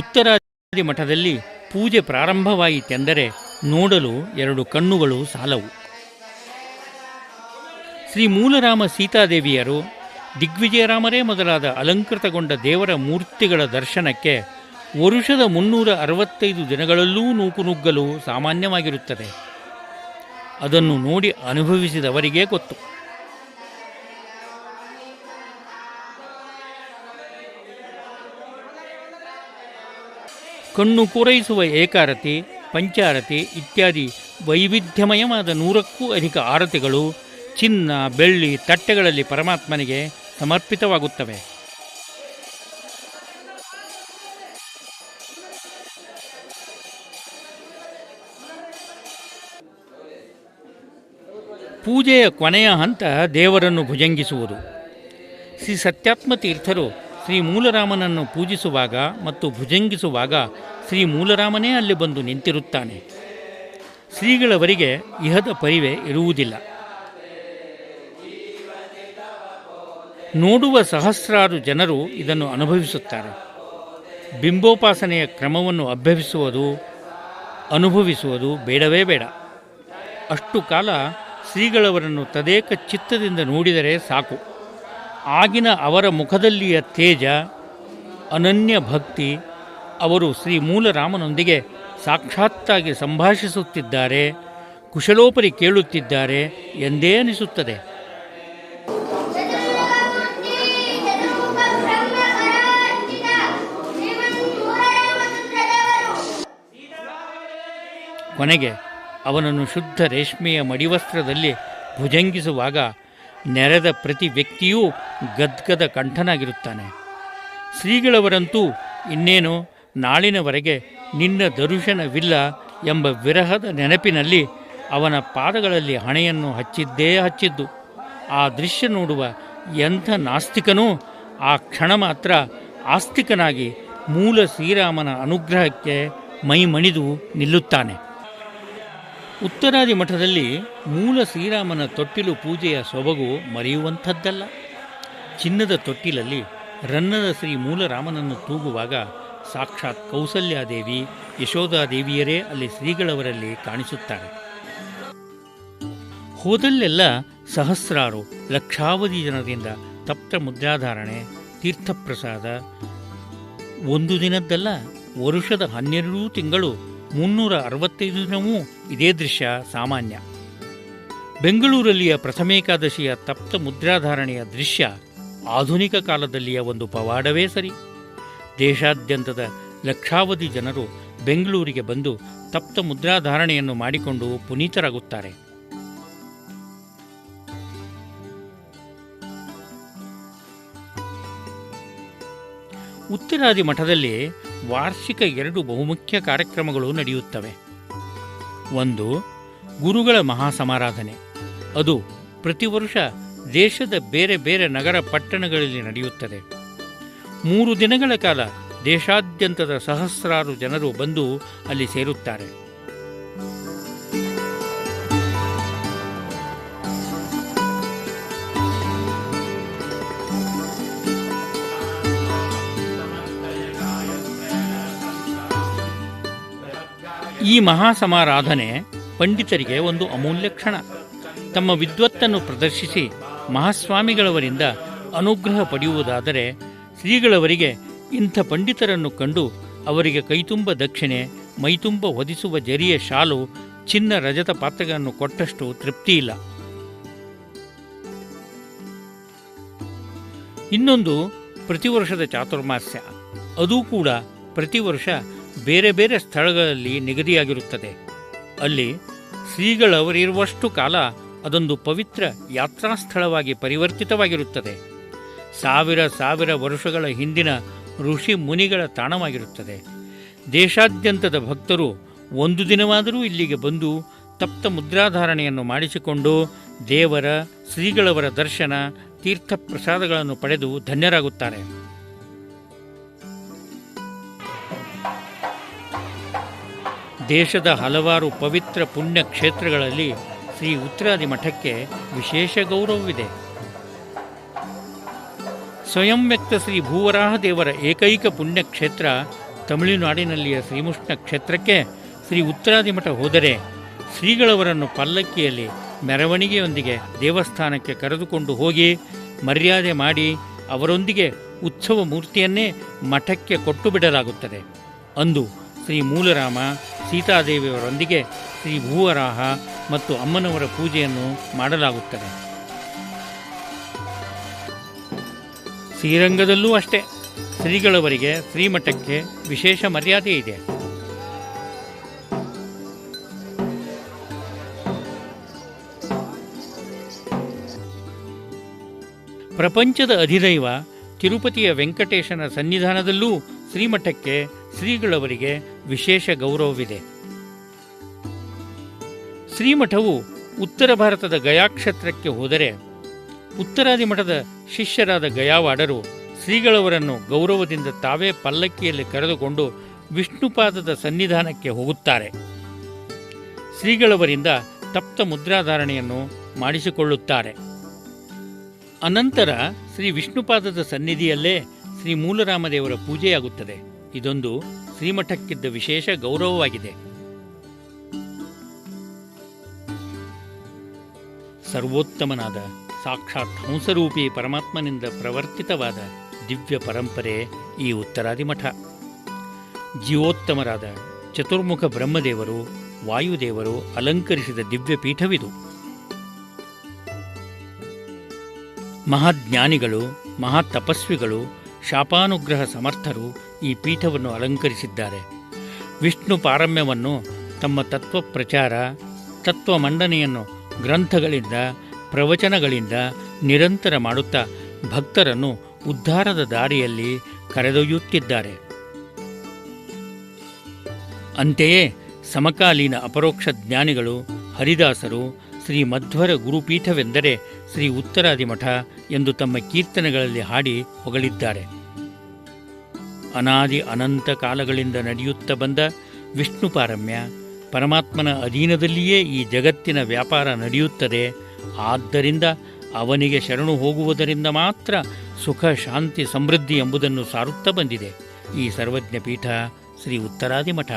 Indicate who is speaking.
Speaker 1: ಉತ್ತರಾದಿ ಮಠದಲ್ಲಿ ಪೂಜೆ ಪ್ರಾರಂಭವಾಯಿತೆಂದರೆ ನೋಡಲು ಎರಡು ಕಣ್ಣುಗಳು ಸಾಲವು. ಶ್ರೀ ಮೂಲರಾಮ ಸೀತಾದೇವಿಯರು ದಿಗ್ವಿಜಯರಾಮರೇ ಮೊದಲಾದ ಅಲಂಕೃತಗೊಂಡ ದೇವರ ಮೂರ್ತಿಗಳ ದರ್ಶನಕ್ಕೆ ವರುಷದ ಮುನ್ನೂರ ಅರವತ್ತೈದು ದಿನಗಳಲ್ಲೂ ನೂಕುನುಗ್ಗಲು ಸಾಮಾನ್ಯವಾಗಿರುತ್ತದೆ. ಅದನ್ನು ನೋಡಿ ಅನುಭವಿಸಿದವರಿಗೇ ಗೊತ್ತು. ಕಣ್ಣು ಪೂರೈಸುವ ಏಕಾರತಿ, ಪಂಚಾರತಿ ಇತ್ಯಾದಿ ವೈವಿಧ್ಯಮಯವಾದ ನೂರಕ್ಕೂ ಅಧಿಕ ಆರತಿಗಳು ಚಿನ್ನ, ಬೆಳ್ಳಿ, ತಟ್ಟೆಗಳಲ್ಲಿ ಪರಮಾತ್ಮನಿಗೆ ಸಮರ್ಪಿತವಾಗುತ್ತವೆ. ಪೂಜೆಯ ಕೊನೆಯ ಹಂತ ದೇವರನ್ನು ಭುಜಂಗಿಸುವುದು. ಶ್ರೀ ಸತ್ಯಾತ್ಮ ತೀರ್ಥರು ಶ್ರೀ ಮೂಲರಾಮನನ್ನು ಪೂಜಿಸುವಾಗ ಮತ್ತು ಭುಜಂಗಿಸುವಾಗ ಶ್ರೀ ಮೂಲರಾಮನೇ ಅಲ್ಲಿ ಬಂದು ನಿಂತಿರುತ್ತಾನೆ. ಶ್ರೀಗಳವರಿಗೆ ಇಹದ ಪರಿವೆ ಇರುವುದಿಲ್ಲ. ನೋಡುವ ಸಹಸ್ರಾರು ಜನರು ಇದನ್ನು ಅನುಭವಿಸುತ್ತಾರೆ. ಬಿಂಬೋಪಾಸನೆಯ ಕ್ರಮವನ್ನು ಅಭ್ಯಸಿಸುವುದು, ಅನುಭವಿಸುವುದು ಬೇಡವೇ ಬೇಡ. ಅಷ್ಟು ಕಾಲ ಶ್ರೀಗಳವರನ್ನು ತದೇಕ ಚಿತ್ತದಿಂದ ನೋಡಿದರೆ ಸಾಕು. ಆಗಿನ ಅವರ ಮುಖದಲ್ಲಿಯ ತೇಜ, ಅನನ್ಯ ಭಕ್ತಿ ಅವರು ಶ್ರೀ ಮೂಲರಾಮನೊಂದಿಗೆ ಸಾಕ್ಷಾತ್ತಾಗಿ ಸಂಭಾಷಿಸುತ್ತಿದ್ದಾರೆ, ಕುಶಲೋಪರಿ ಕೇಳುತ್ತಿದ್ದಾರೆ ಎಂದೇ ಅನಿಸುತ್ತದೆ. ಕೊನೆಗೆ ಅವನನ್ನು ಶುದ್ಧ ರೇಷ್ಮೆಯ ಮಡಿವಸ್ತ್ರದಲ್ಲಿ ಭುಜಂಗಿಸುವಾಗ ನೆರೆದ ಪ್ರತಿ ವ್ಯಕ್ತಿಯೂ ಗದ್ಗದ ಕಂಠನಾಗಿರುತ್ತಾನೆ. ಶ್ರೀಗಳವರಂತೂ ಇನ್ನೇನು ನಾಳಿನವರೆಗೆ ನಿನ್ನ ದರುಶನವಿಲ್ಲ ಎಂಬ ವಿರಹದ ನೆನಪಿನಲ್ಲಿ ಅವನ ಪಾದಗಳಲ್ಲಿ ಹಣೆಯನ್ನು ಹಚ್ಚಿದ್ದೇ ಹಚ್ಚಿದ್ದು. ಆ ದೃಶ್ಯ ನೋಡುವ ಎಂಥ ನಾಸ್ತಿಕನೂ ಆ ಕ್ಷಣ ಮಾತ್ರ ಆಸ್ತಿಕನಾಗಿ ಮೂಲ ಶ್ರೀರಾಮನ ಅನುಗ್ರಹಕ್ಕೆ ಮೈ ಮಣಿದು ನಿಲ್ಲುತ್ತಾನೆ. ಉತ್ತರಾದಿ ಮಠದಲ್ಲಿ ಮೂಲ ಶ್ರೀರಾಮನ ತೊಟ್ಟಿಲು ಪೂಜೆಯ ಸೊಬಗು ಮರೆಯುವಂಥದ್ದಲ್ಲ. ಚಿನ್ನದ ತೊಟ್ಟಿಲಲ್ಲಿ ರನ್ನದ ಶ್ರೀ ಮೂಲರಾಮನನ್ನು ತೂಗುವಾಗ ಸಾಕ್ಷಾತ್ ಕೌಸಲ್ಯಾದೇವಿ ಯಶೋಧಾದೇವಿಯರೇ ಅಲ್ಲಿ ಶ್ರೀಗಳವರಲ್ಲಿ ಕಾಣಿಸುತ್ತಾರೆ. ಹೋದಲ್ಲೆಲ್ಲ ಸಹಸ್ರಾರು, ಲಕ್ಷಾವಧಿ ಜನರಿಂದ ತಪ್ತ ಮುದ್ರಾಧಾರಣೆ, ತೀರ್ಥಪ್ರಸಾದ. ಒಂದು ದಿನದ್ದಲ್ಲ, ವರುಷದ ಹನ್ನೆರಡೂ ತಿಂಗಳು ಮುನ್ನೂರ ಅರವತ್ತೈದು ದಿನವೂ ಇದೇ ದೃಶ್ಯ ಸಾಮಾನ್ಯ. ಬೆಂಗಳೂರಲ್ಲಿಯ ಪ್ರಥಮೇಕಾದಶಿಯ ತಪ್ತ ಮುದ್ರಾಧಾರಣೆಯ ದೃಶ್ಯ ಆಧುನಿಕ ಕಾಲದಲ್ಲಿಯ ಒಂದು ಪವಾಡವೇ ಸರಿ. ದೇಶಾದ್ಯಂತದ ಲಕ್ಷಾವಧಿ ಜನರು ಬೆಂಗಳೂರಿಗೆ ಬಂದು ತಪ್ತ ಮುದ್ರಾಧಾರಣೆಯನ್ನು ಮಾಡಿಕೊಂಡು ಪುನೀತರಾಗುತ್ತಾರೆ. ಉತ್ತರಾದಿ ಮಠದಲ್ಲಿ ವಾರ್ಷಿಕ ಎರಡು ಬಹುಮುಖ್ಯ ಕಾರ್ಯಕ್ರಮಗಳು ನಡೆಯುತ್ತವೆ. ಒಂದು, ಗುರುಗಳ ಮಹಾಸಮಾರಾಧನೆ. ಅದು ಪ್ರತಿ ವರ್ಷ ದೇಶದ ಬೇರೆ ಬೇರೆ ನಗರ ಪಟ್ಟಣಗಳಲ್ಲಿ ನಡೆಯುತ್ತದೆ. ಮೂರು ದಿನಗಳ ಕಾಲ ದೇಶಾದ್ಯಂತದ ಸಹಸ್ರಾರು ಜನರು ಬಂದು ಅಲ್ಲಿ ಸೇರುತ್ತಾರೆ. ಈ ಮಹಾಸಮಾರಾಧನೆ ಪಂಡಿತರಿಗೆ ಒಂದು ಅಮೂಲ್ಯ ಕ್ಷಣ. ತಮ್ಮ ವಿದ್ವತ್ತನ್ನು ಪ್ರದರ್ಶಿಸಿ ಮಹಾಸ್ವಾಮಿಗಳವರಿಂದ ಅನುಗ್ರಹ ಪಡೆಯುವುದಾದರೆ ಶ್ರೀಗಳವರಿಗೆ ಇಂಥ ಪಂಡಿತರನ್ನು ಕಂಡು ಅವರಿಗೆ ಕೈತುಂಬ ದಕ್ಷಿಣೆ, ಮೈತುಂಬ ಹೊದಿಸುವ ಜರಿಯ ಶಾಲು, ಚಿನ್ನ ರಜತ ಪಾತ್ರಗಳನ್ನು ಕೊಟ್ಟಷ್ಟು ತೃಪ್ತಿಯಿಲ್ಲ ಇನ್ನೊಂದು ಪ್ರತಿ ವರ್ಷದ ಚಾತುರ್ಮಾಸ್ಯ. ಅದೂ ಕೂಡ ಪ್ರತಿ ವರ್ಷ ಬೇರೆ ಬೇರೆ ಸ್ಥಳಗಳಲ್ಲಿ ನಿಗದಿಯಾಗಿರುತ್ತದೆ. ಅಲ್ಲಿ ಶ್ರೀಗಳವರಿರುವಷ್ಟು ಕಾಲ ಅದೊಂದು ಪವಿತ್ರ ಯಾತ್ರಾ ಸ್ಥಳವಾಗಿ ಪರಿವರ್ತಿತವಾಗಿರುತ್ತದೆ. ಸಾವಿರ ಸಾವಿರ ವರ್ಷಗಳ ಹಿಂದಿನ ಋಷಿ ಮುನಿಗಳ ತಾಣವಾಗಿರುತ್ತದೆ. ದೇಶಾದ್ಯಂತದ ಭಕ್ತರು ಒಂದು ದಿನವಾದರೂ ಇಲ್ಲಿಗೆ ಬಂದು ತಪ್ತ ಮುದ್ರಾಧಾರಣೆಯನ್ನು ಮಾಡಿಸಿಕೊಂಡು ದೇವರ, ಶ್ರೀಗಳವರ ದರ್ಶನ ತೀರ್ಥ ಪ್ರಸಾದಗಳನ್ನು ಪಡೆದು ಧನ್ಯರಾಗುತ್ತಾರೆ. ದೇಶದ ಹಲವಾರು ಪವಿತ್ರ ಪುಣ್ಯ ಕ್ಷೇತ್ರಗಳಲ್ಲಿ ಶ್ರೀ ಉತ್ತರಾದಿ ಮಠಕ್ಕೆ ವಿಶೇಷ ಗೌರವವಿದೆ. ಸ್ವಯಂ ವ್ಯಕ್ತ ಶ್ರೀ ಭೂವರಾಹದೇವರ ಏಕೈಕ ಪುಣ್ಯಕ್ಷೇತ್ರ ತಮಿಳುನಾಡಿನಲ್ಲಿಯ ಶ್ರೀಮುಷ್ಣ ಕ್ಷೇತ್ರಕ್ಕೆ ಶ್ರೀ ಉತ್ತರಾದಿ ಮಠ ಹೋದರೆ ಶ್ರೀಗಳವರನ್ನು ಪಲ್ಲಕ್ಕಿಯಲ್ಲಿ ಮೆರವಣಿಗೆಯೊಂದಿಗೆ ದೇವಸ್ಥಾನಕ್ಕೆ ಕರೆದುಕೊಂಡು ಹೋಗಿ ಮರ್ಯಾದೆ ಮಾಡಿ ಅವರೊಂದಿಗೆ ಉತ್ಸವ ಮೂರ್ತಿಯನ್ನೇ ಮಠಕ್ಕೆ ಕೊಟ್ಟು ಬಿಡಲಾಗುತ್ತದೆ. ಅಂದು ಶ್ರೀ ಮೂಲರಾಮ ಸೀತಾದೇವಿಯವರೊಂದಿಗೆ ಶ್ರೀ ಭೂವರಾಹ ಮತ್ತು ಅಮ್ಮನವರ ಪೂಜೆಯನ್ನು ಮಾಡಲಾಗುತ್ತದೆ. ಶ್ರೀರಂಗದಲ್ಲೂ ಅಷ್ಟೇ, ಶ್ರೀಗಳವರಿಗೆ ಶ್ರೀಮಠಕ್ಕೆ ವಿಶೇಷ ಮರ್ಯಾದೆ ಇದೆ. ಪ್ರಪಂಚದ ಅಧಿದೈವ ತಿರುಪತಿಯ ವೆಂಕಟೇಶನ ಸನ್ನಿಧಾನದಲ್ಲೂ ಶ್ರೀಮಠಕ್ಕೆ ಶ್ರೀಗಳವರಿಗೆ ವಿಶೇಷ ಗೌರವವಿದೆ. ಶ್ರೀಮಠವು ಉತ್ತರ ಭಾರತದ ಗಯಾಕ್ಷೇತ್ರಕ್ಕೆ ಹೋದರೆ ಉತ್ತರಾದಿ ಮಠದ ಶಿಷ್ಯರಾದ ಗಯಾವಾಡರು ಶ್ರೀಗಳವರನ್ನು ಗೌರವದಿಂದ ತಾವೇ ಪಲ್ಲಕ್ಕಿಯಲ್ಲಿ ಕರೆದುಕೊಂಡು ವಿಷ್ಣುಪಾದದ ಸನ್ನಿಧಾನಕ್ಕೆ ಹೋಗುತ್ತಾರೆ. ಶ್ರೀಗಳವರಿಂದ ತಪ್ತ ಮುದ್ರಾಧಾರಣೆಯನ್ನು ಮಾಡಿಸಿಕೊಳ್ಳುತ್ತಾರೆ. ಅನಂತರ ಶ್ರೀ ವಿಷ್ಣುಪಾದದ ಸನ್ನಿಧಿಯಲ್ಲೇ ಶ್ರೀ ಮೂಲರಾಮದೇವರ ಪೂಜೆಯಾಗುತ್ತದೆ. ಇದೊಂದು ಶ್ರೀಮಠಕ್ಕಿದ್ದ ವಿಶೇಷ ಗೌರವವಾಗಿದೆ. ಸರ್ವೋತ್ತಮನಾದ ಸಾಕ್ಷಾತ್ ಹಂಸರೂಪಿ ಪರಮಾತ್ಮನಿಂದ ಪ್ರವರ್ತಿತವಾದ ದಿವ್ಯ ಪರಂಪರೆ ಈ ಉತ್ತರಾದಿ ಮಠ ಜೀವೋತ್ತಮರಾದ ಚತುರ್ಮುಖ ಬ್ರಹ್ಮದೇವರು, ವಾಯುದೇವರು ಅಲಂಕರಿಸಿದ ದಿವ್ಯ ಪೀಠವಿದು. ಮಹಾಜ್ಞಾನಿಗಳು ಮಹಾತಪಸ್ವಿಗಳು ಶಾಪಾನುಗ್ರಹ ಸಮರ್ಥರು ಈ ಪೀಠವನ್ನು ಅಲಂಕರಿಸಿದ್ದಾರೆ. ವಿಷ್ಣು ಪಾರಮ್ಯವನ್ನು ತಮ್ಮ ತತ್ವ ಪ್ರಚಾರ, ತತ್ವ ಮಂಡನೆಯನ್ನು ಗ್ರಂಥಗಳಿಂದ, ಪ್ರವಚನಗಳಿಂದ ನಿರಂತರ ಮಾಡುತ್ತಾ ಭಕ್ತರನ್ನು ಉದ್ಧಾರದ ದಾರಿಯಲ್ಲಿ ಕರೆದೊಯ್ಯುತ್ತಿದ್ದಾರೆ. ಅಂತೆಯೇ ಸಮಕಾಲೀನ ಅಪರೋಕ್ಷ ಜ್ಞಾನಿಗಳು ಹರಿದಾಸರು ಶ್ರೀ ಮಧ್ವರ ಗುರುಪೀಠವೆಂದರೆ ಶ್ರೀ ಉತ್ತರಾದಿ ಮಠ ಎಂದು ತಮ್ಮ ಕೀರ್ತನೆಗಳಲ್ಲಿ ಹಾಡಿ ಹೊಗಳಿದ್ದಾರೆ. ಅನಾದಿ ಅನಂತ ಕಾಲಗಳಿಂದ ನಡೆಯುತ್ತ ಬಂದ ವಿಷ್ಣು ಪಾರಮ್ಯ ಪರಮಾತ್ಮನ ಅಧೀನದಲ್ಲಿಯೇ ಈ ಜಗತ್ತಿನ ವ್ಯಾಪಾರ ನಡೆಯುತ್ತದೆ. ಆದ್ದರಿಂದ ಅವನಿಗೆ ಶರಣು ಹೋಗುವುದರಿಂದ ಮಾತ್ರ ಸುಖ, ಶಾಂತಿ, ಸಮೃದ್ಧಿ ಎಂಬುದನ್ನು ಸಾರುತ್ತಾ ಬಂದಿದೆ. ಈ ಸರ್ವಜ್ಞ ಪೀಠ ಶ್ರೀ ಉತ್ತರಾದಿ ಮಠ